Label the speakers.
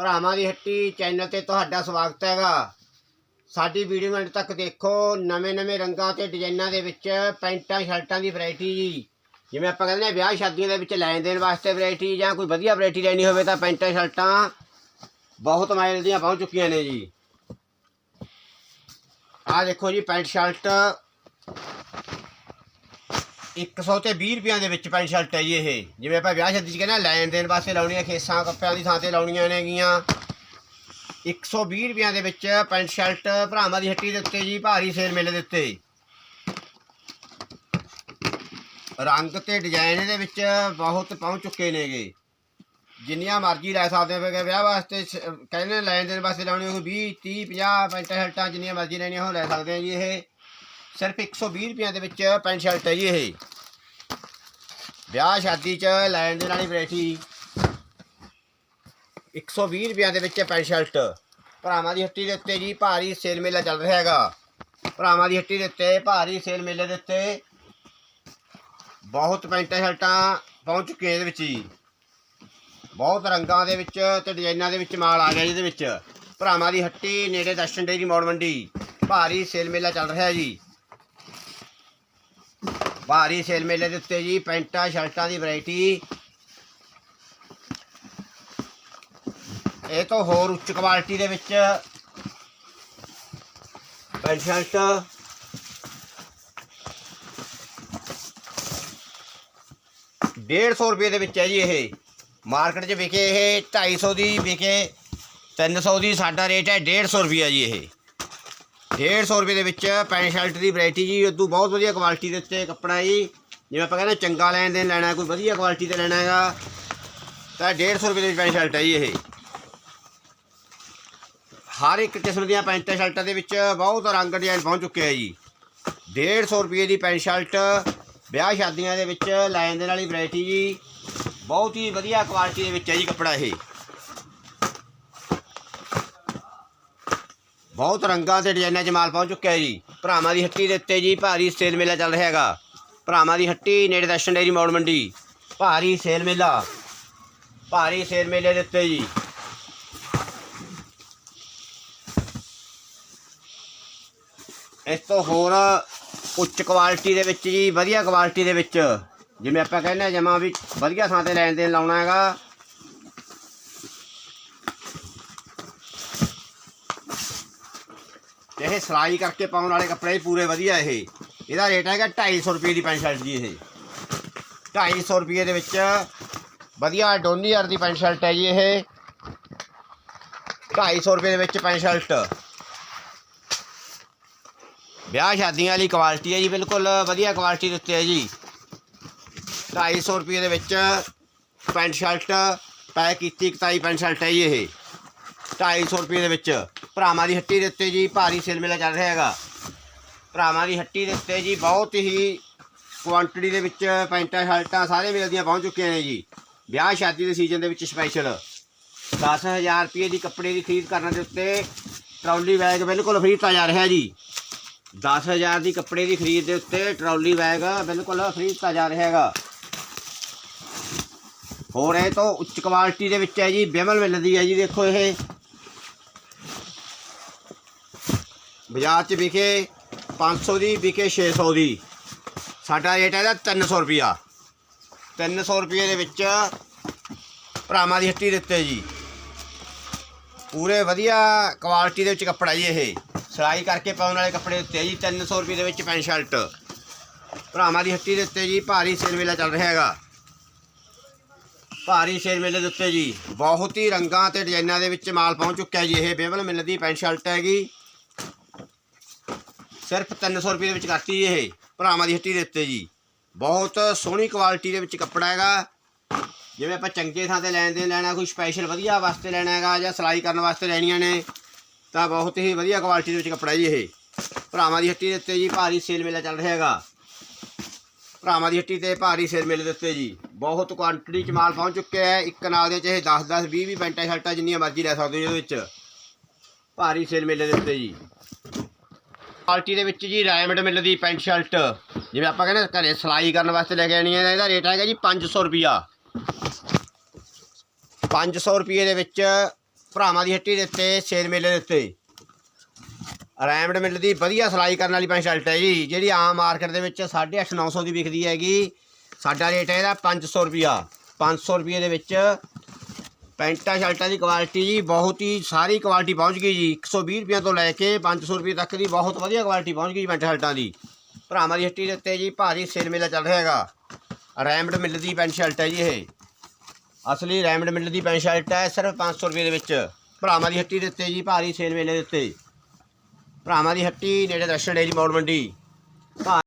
Speaker 1: ਭਰਾਵਾਂ ਦੀ ਹੱਟੀ ਚੈਨਲ ਤੇ ਤੁਹਾਡਾ ਸਵਾਗਤ ਹੈਗਾ। ਸਾਡੀ ਵੀਡੀਓ ਐਂਡ ਤੱਕ ਦੇਖੋ ਨਵੇਂ-ਨਵੇਂ ਰੰਗਾਂ ਤੇ ਡਿਜ਼ਾਈਨਾਂ ਦੇ ਵਿੱਚ ਪੈਂਟਾਂ, ਸ਼ਰਟਾਂ ਦੀ ਵੈਰਾਈਟੀ ਜੀ। ਜਿਵੇਂ ਆਪਾਂ ਕਹਿੰਦੇ ਨੇ ਵਿਆਹ ਸ਼ਾਦੀਆਂ ਦੇ ਵਿੱਚ ਲੈਣ ਦੇਣ ਵਾਸਤੇ ਵੈਰਾਈਟੀ ਜਾਂ ਕੋਈ ਵਧੀਆ ਵੈਰਾਈਟੀ ਲੈਣੀ ਹੋਵੇ ਤਾਂ ਪੈਂਟਾਂ, ਸ਼ਰਟਾਂ ਬਹੁਤ ਮਾਇਲ ਦੀਆਂ ਪਹੁੰਚ ਚੁੱਕੀਆਂ ਨੇ ਜੀ। ਆਹ ਦੇਖੋ ਜੀ, ਪੈਂਟ, ਸ਼ਰਟ। 100 ਤੇ 20 ਰੁਪਈਆਂ ਦੇ ਵਿੱਚ ਪੈਂਟ ਸ਼ਰਟ ਹੈ ਜੀ ਇਹ। ਜਿਵੇਂ ਆਪਾਂ ਵਿਆਹ ਸ਼ਾਦੀ 'ਚ ਕਹਿੰਦੇ ਹਾਂ, ਲੈਣ ਦੇਣ ਵਾਸਤੇ ਲਾਉਣੀਆਂ ਖੇਸਾਂ ਕੱਪੜਿਆਂ ਦੀ ਥਾਂ ਤੇ ਲਾਉਣੀਆਂ ਨੇਗੀਆਂ। 120 ਰੁਪਈਆਂ ਦੇ ਵਿੱਚ ਪੈਂਟ ਸ਼ਰਟ ਭਰਾਵਾਂ ਦੀ ਹੱਟੀ ਦੇ ਉੱਤੇ ਜੀ ਭਾਰੀ ਸੇਲ ਮੇਲੇ ਦੇ ਉੱਤੇ। ਰੰਗ ਤੇ ਡਿਜ਼ਾਈਨ ਇਹਦੇ ਵਿੱਚ ਬਹੁਤ ਪਹੁੰਚ ਚੁੱਕੇ ਨੇਗੇ। ਜਿੰਨੀਆਂ ਮਰਜ਼ੀ ਲੈ ਸਕਦੇ ਹੋ ਵਿਆਹ ਵਾਸਤੇ ਸ- ਕਹਿੰਦੇ ਲੈਣ ਦੇਣ ਵਾਸਤੇ ਲਾਉਣੀ ਹੋਵੇ 20 30 50 ਪੈਂਟ ਸ਼ਰਟਾਂ ਜਿੰਨੀਆਂ ਮਰਜ਼ੀ ਲੈਣੀਆਂ ਉਹ ਲੈ ਸਕਦੇ ਆ ਜੀ ਇਹ। ਸਿਰਫ 120 ਰੁਪਈਆਂ ਦੇ ਵਿੱਚ ਪੈਂਟ ਸ਼ਰਟ ਹੈ ਜੀ ਇਹ। ਵਿਆਹ ਸ਼ਾਦੀ 'ਚ ਲੈਣ ਦੇ ਵਾਲੀ ਵੈਰਾਈਟੀ। 120 ਰੁਪਈਆਂ ਦੇ ਵਿੱਚ ਪੈਂਟ ਸ਼ਰਟ। ਭਰਾਵਾਂ ਦੀ ਹੱਟੀ ਦੇ ਉੱਤੇ ਜੀ ਭਾਰੀ ਸੇਲ ਮੇਲਾ ਚੱਲ ਰਿਹਾ ਹੈਗਾ। ਭਰਾਵਾਂ ਦੀ ਹੱਟੀ ਦੇ ਉੱਤੇ ਭਾਰੀ ਸੇਲ ਮੇਲੇ ਦੇ ਉੱਤੇ ਬਹੁਤ ਪੈਂਟਾਂ ਸ਼ਰਟਾਂ ਪਹੁੰਚ ਚੁੱਕੀਆਂ ਇਹਦੇ ਵਿੱਚ ਜੀ। ਬਹੁਤ ਰੰਗਾਂ ਦੇ ਵਿੱਚ ਤੇ ਡਿਜ਼ਾਈਨਾਂ ਦੇ ਵਿੱਚ ਮਾਲ ਆ ਗਿਆ ਜੀ ਇਹਦੇ ਵਿੱਚ। ਭਰਾਵਾਂ ਦੀ ਹੱਟੀ ਨੇੜੇ ਦਰਸ਼ਨ ਡੇਰੀ ਮੋੜ ਮੰਡੀ। ਭਾਰੀ ਸੇਲ ਮੇਲਾ ਚੱਲ ਰਿਹਾ ਜੀ। ਭਾਰੀ ਸੇਲ ਮੇਲੇ ਦੇ ਉੱਤੇ ਜੀ, ਪੈਂਟਾਂ, ਸ਼ਰਟਾਂ ਦੀ ਵੈਰਾਈਟੀ। ਇਹ ਤੋਂ ਹੋਰ ਉੱਚ ਕੁਆਲਿਟੀ ਦੇ ਵਿੱਚ ਪੈਂਟ ਸ਼ਰਟ। ਡੇਢ ਸੌ ਰੁਪਏ ਦੇ ਵਿੱਚ ਹੈ ਜੀ ਇਹ। ਮਾਰਕੀਟ 'ਚ ਵਿਕੇ ਇਹ 250 ਦੀ, ਵਿਕੇ 300 ਦੀ, ਸਾਡਾ ਰੇਟ ਹੈ 150 ਰੁਪਿਆ ਜੀ ਇਹ। 150 ਰੁਪਏ ਦੇ ਵਿੱਚ ਪੈਂਟ ਸ਼ਰਟ ਦੀ ਵੈਰਾਈਟੀ ਜੀ, ਉਦੋਂ ਬਹੁਤ ਵਧੀਆ ਕੁਆਲਿਟੀ ਦੇ ਉੱਤੇ ਕੱਪੜਾ ਜੀ। ਜਿਵੇਂ ਆਪਾਂ ਕਹਿੰਦੇ ਚੰਗਾ ਲੈਣ ਦੇਣ ਲੈਣਾ, ਕੋਈ ਵਧੀਆ ਕੁਆਲਿਟੀ ਦਾ ਲੈਣਾ ਹੈਗਾ, ਤਾਂ 150 ਰੁਪਏ ਦੀ ਪੈਂਟ ਸ਼ਰਟ ਹੈ ਜੀ ਇਹ। ਹਰ ਇੱਕ ਕਿਸਮ ਦੀਆਂ ਪੈਂਟਾਂ ਸ਼ਰਟਾਂ ਦੇ ਵਿੱਚ ਬਹੁਤ ਰੰਗ ਡਿਜ਼ਾਈਨ ਪਹੁੰਚ ਚੁੱਕੇ ਆ ਜੀ। 150 ਰੁਪਏ ਦੀ ਪੈਂਟ ਸ਼ਰਟ, ਵਿਆਹ ਸ਼ਾਦੀਆਂ ਦੇ ਵਿੱਚ ਲੈਣ ਦੇਣ ਵਾਲੀ ਵੈਰਾਈਟੀ ਜੀ, ਬਹੁਤ ਹੀ ਵਧੀਆ ਕੁਆਲਿਟੀ ਦੇ ਵਿੱਚ ਹੈ ਜੀ ਕੱਪੜਾ ਇਹ। ਬਹੁਤ ਰੰਗਾਂ ਤੇ ਡਿਜ਼ਾਈਨਾਂ 'ਚ ਮਾਲ ਪਹੁੰਚ ਚੁੱਕਿਆ ਜੀ। ਭਰਾਵਾਂ ਦੀ ਹੱਟੀ ਦੇ ਉੱਤੇ ਜੀ ਭਾਰੀ ਸੇਲ ਮੇਲਾ ਚੱਲ ਰਿਹਾ ਹੈਗਾ। ਭਰਾਵਾਂ ਦੀ ਹੱਟੀ ਨੇੜੇ ਦਰਸ਼ਨ ਡੇਰੀ ਮੌੜ ਮੰਡੀ। ਭਾਰੀ ਸੇਲ ਮੇਲਾ। ਭਾਰੀ ਸੇਲ ਮੇਲੇ ਦੇ ਉੱਤੇ ਜੀ। ਇਸ ਤੋਂ ਹੋਰ ਉੱਚ ਕੁਆਲਿਟੀ ਦੇ ਵਿੱਚ ਜੀ, ਵਧੀਆ ਕੁਆਲਿਟੀ ਦੇ ਵਿੱਚ, ਜਿਵੇਂ ਆਪਾਂ ਕਹਿੰਦੇ ਆ ਜਮਾ ਵੀ ਵਧੀਆ ਥਾਂ ਤੇ ਲੈਣ ਦੇਣ ਲਾਉਣਾ ਹੈਗਾ। ਤੇ ਇਹ ਸਿਲਾਈ ਕਰਕੇ ਪਾਉਣ ਵਾਲੇ ਕੱਪੜੇ ਵੀ ਪੂਰੇ ਵਧੀਆ ਇਹ। ਇਹਦਾ ਰੇਟ ਹੈਗਾ 250 ਰੁਪਏ ਦੀ ਪੈਂਟ ਸ਼ਰਟ ਜੀ ਇਹ। 250 ਰੁਪਏ ਦੇ ਵਿੱਚ ਵਧੀਆ ਡੋਨੀਅਰ ਦੀ ਪੈਂਟ ਸ਼ਰਟ ਹੈ ਜੀ ਇਹ। 250 ਰੁਪਏ ਦੇ ਵਿੱਚ ਪੈਂਟ ਸ਼ਰਟ। ਵਿਆਹ ਸ਼ਾਦੀਆਂ ਵਾਲੀ ਕੁਆਲਿਟੀ ਹੈ ਜੀ, ਬਿਲਕੁਲ ਵਧੀਆ ਕੁਆਲਿਟੀ ਦੇ ਉੱਤੇ ਹੈ ਜੀ। 250 ਰੁਪਏ ਦੇ ਵਿੱਚ ਪੈਂਟ ਸ਼ਰਟ, ਪੈਕ ਕੀਤੀ ਕਤਾਈ ਪੈਂਟ ਸ਼ਰਟ ਹੈ ਜੀ ਇਹ। 250 ਰੁਪਏ ਦੇ ਵਿੱਚ। ਭਰਾਵਾਂ ਦੀ ਹੱਟੀ ਦੇ ਉੱਤੇ ਜੀ ਭਾਰੀ ਸੇਲ ਮੇਲਾ ਚੱਲ ਰਿਹਾ ਹੈਗਾ। ਭਰਾਵਾਂ ਦੀ ਹੱਟੀ ਦੇ ਉੱਤੇ ਜੀ ਬਹੁਤ ਹੀ ਕੁਆਂਟੀਟੀ ਦੇ ਵਿੱਚ ਪੈਂਟਾਂ, ਸ਼ਰਟਾਂ ਸਾਰੇ ਮਿਲਦੀਆਂ ਪਹੁੰਚ ਚੁੱਕੀਆਂ ਨੇ ਜੀ। ਵਿਆਹ ਸ਼ਾਦੀ ਦੇ ਸੀਜ਼ਨ ਦੇ ਵਿੱਚ ਸਪੈਸ਼ਲ 10000 ਰੁਪਏ ਦੀ ਕੱਪੜੇ ਦੀ ਖਰੀਦ ਕਰਨ ਦੇ ਉੱਤੇ ਟਰਾਲੀ ਬੈਗ ਬਿਲਕੁਲ ਫ੍ਰੀ ਦਿੱਤਾ ਜਾ ਰਿਹਾ ਜੀ। 10000 ਦੀ ਕੱਪੜੇ ਦੀ ਖਰੀਦ ਦੇ ਉੱਤੇ ਟਰਾਲੀ ਬੈਗ ਬਿਲਕੁਲ ਫ੍ਰੀ ਦਿੱਤਾ ਜਾ ਰਿਹਾ ਹੈਗਾ। ਹੋਰ ਇਹ ਤੋਂ ਉੱਚ ਕੁਆਲਿਟੀ ਦੇ ਵਿੱਚ ਹੈ ਜੀ, ਬਿਮਲ ਮਿਲਦੀ ਹੈ ਜੀ, ਦੇਖੋ ਇਹ। ਬਾਜ਼ਾਰ 'ਚ ਵਿਕੇ 500 ਦੀ, ਵਿਕੇ 600 ਦੀ। ਸਾਡਾ ਰੇਟ ਹੈ ਇਹਦਾ 300 ਰੁਪਿਆ 300 ਰੁਪਏ ਦੇ ਵਿੱਚ ਭਰਾਵਾਂ ਦੀ ਹੱਟੀ ਦਿੱਤੇ ਜੀ। ਪੂਰੇ ਵਧੀਆ ਕੁਆਲਿਟੀ ਦੇ ਵਿੱਚ ਕੱਪੜਾ ਜੀ ਇਹ। ਸਿਲਾਈ ਕਰਕੇ ਪਾਉਣ ਵਾਲੇ ਕੱਪੜੇ ਦਿੱਤੇ ਜੀ 300 ਰੁਪਏ ਦੇ ਵਿੱਚ ਪੈਂਟ ਸ਼ਰਟ। ਭਰਾਵਾਂ ਦੀ ਹੱਟੀ ਦੇ ਉੱਤੇ ਜੀ, ਭਾਰੀ ਸੇਲ ਮੇਲਾ ਚੱਲ ਰਿਹਾ ਹੈਗਾ। ਭਾਰੀ ਸੇਲ ਮੇਲੇ ਦੇ ਉੱਤੇ ਜੀ, ਬਹੁਤ ਹੀ ਰੰਗਾਂ ਤੇ ਡਿਜ਼ਾਈਨਾਂ ਦੇ ਵਿੱਚ ਮਾਲ ਪਹੁੰਚ ਚੁੱਕਿਆ ਜੀ ਇਹ। ਬੇਬਲ ਮਿਲ ਦੀ ਪੈਂਟ ਸ਼ਰਟ ਹੈਗੀ। ਸਿਰਫ 300 ਰੁਪਏ ਦੇ ਵਿੱਚ ਕਰਤੀ ਜੀ ਇਹ ਭਰਾਵਾਂ ਦੀ ਹੱਟੀ ਦੇ ਉੱਤੇ ਜੀ। ਬਹੁਤ ਸੋਹਣੀ ਕੁਆਲਿਟੀ ਦੇ ਵਿੱਚ ਕੱਪੜਾ ਹੈਗਾ। ਜਿਵੇਂ ਆਪਾਂ ਚੰਗੇ ਥਾਂ ਤੇ ਲੈਣ ਦੇ ਲੈਣਾ, ਕੋਈ ਸਪੈਸ਼ਲ ਵਧੀਆ ਵਾਸਤੇ ਲੈਣਾ ਹੈਗਾ ਜਾਂ ਸਿਲਾਈ ਕਰਨ ਵਾਸਤੇ ਲੈਣੀਆਂ ਨੇ, ਤਾਂ ਬਹੁਤ ਹੀ ਵਧੀਆ ਕੁਆਲਿਟੀ ਦੇ ਵਿੱਚ ਕੱਪੜਾ ਜੀ ਇਹ। ਭਰਾਵਾਂ ਦੀ ਹੱਟੀ ਦੇ ਉੱਤੇ ਜੀ ਭਾਰੀ ਸੇਲ ਮੇਲਾ ਚੱਲ ਰਿਹਾ ਹੈਗਾ। ਭਰਾਵਾਂ ਦੀ ਹੱਟੀ ਤੇ ਭਾਰੀ ਸੇਲ ਮੇਲੇ ਦੇ ਉੱਤੇ ਜੀ। ਬਹੁਤ ਕੁਆਂਟੀਟੀ ਚ ਮਾਲ ਪਹੁੰਚ ਚੁੱਕਿਆ ਹੈ। ਇੱਕ ਨਾਲ ਦੇ ਚਾਹੇ 10 10 20 20 ਪੈਂਟਾਂ ਸ਼ਰਟਾਂ ਜਿੰਨੀਆਂ ਮਰਜ਼ੀ ਲੈ ਸਕਦੇ ਹੋ ਇਹਦੇ ਵਿੱਚ। ਭਾਰੀ ਸੇਲ ਮੇਲੇ ਦੇ ਉੱਤੇ ਜੀ। ਕੁਆਲਿਟੀ ਦੇ ਵਿੱਚ ਜੀ ਡਾਇਮੰਡ ਮਿਲ ਦੀ ਪੈਂਟ ਸ਼ਰਟ। ਜਿਵੇਂ ਆਪਾਂ ਕਹਿੰਦੇ ਘਰੇ ਸਿਲਾਈ ਕਰਨ ਵਾਸਤੇ ਲੈ ਕੇ ਆਣੀ ਹੈ ਇਹਦਾ ਰੇਟ ਹੈਗਾ ਜੀ 500 ਰੁਪਿਆ 500 ਰੁਪਏ ਦੇ ਵਿੱਚ ਭਰਾਵਾਂ ਦੀ ਹੱਟੀ ਦੇ ਉੱਤੇ ਸੇਰ ਮੇਲੇ ਦੇ ਉੱਤੇ। ਰੈਮਡ ਮਿਲ ਦੀ ਵਧੀਆ ਸਿਲਾਈ ਕਰਨ ਵਾਲੀ ਪੈਂਟ ਸ਼ਰਟ ਹੈ ਜੀ, ਜਿਹੜੀ ਆਮ ਮਾਰਕੀਟ ਦੇ ਵਿੱਚ 850 900 ਦੀ ਵਿਕਦੀ ਹੈਗੀ। ਸਾਡਾ ਰੇਟ ਹੈ ਇਹਦਾ 500 ਰੁਪਿਆ 500 ਰੁਪਏ ਦੇ ਵਿੱਚ ਪੈਂਟਾਂ ਸ਼ਰਟਾਂ ਦੀ ਕੁਆਲਿਟੀ ਜੀ ਬਹੁਤ ਹੀ ਸਾਰੀ ਕੁਆਲਿਟੀ ਪਹੁੰਚ ਗਈ ਜੀ। 120 ਰੁਪਏ ਤੋਂ ਲੈ ਕੇ 500 ਰੁਪਏ ਤੱਕ ਦੀ ਬਹੁਤ ਵਧੀਆ ਕੁਆਲਿਟੀ ਪਹੁੰਚ ਗਈ ਜੀ ਪੈਂਟ ਸ਼ਰਟਾਂ ਦੀ। ਭਰਾਵਾਂ ਦੀ ਹੱਟੀ ਦੇ ਉੱਤੇ ਜੀ ਭਾਰੀ ਸੇਲ ਮੇਲਾ ਚੱਲ ਰਿਹਾ ਹੈਗਾ। ਰੈਮਡ ਮਿਲ ਦੀ ਪੈਂਟ ਸ਼ਰਟ ਹੈ ਜੀ ਇਹ। ਅਸਲੀ ਰੈਮਡ ਮਿਲ ਦੀ ਪੈਂਟ ਸ਼ਰਟ ਹੈ ਸਿਰਫ 500 ਰੁਪਏ ਦੇ ਵਿੱਚ। ਭਰਾਵਾਂ ਦੀ ਹੱਟੀ ਦੇ ਉੱਤੇ ਜੀ ਭਾਰੀ ਸੇਲ ਮੇਲੇ ਦੇ ਉੱਤੇ। ਭਰਾਵਾਂ ਦੀ ਹੱਟੀ ਨੇੜੇ ਦਰਸ਼ਨ ਡੇਰੀ ਮੌੜ ਮੰਡੀ।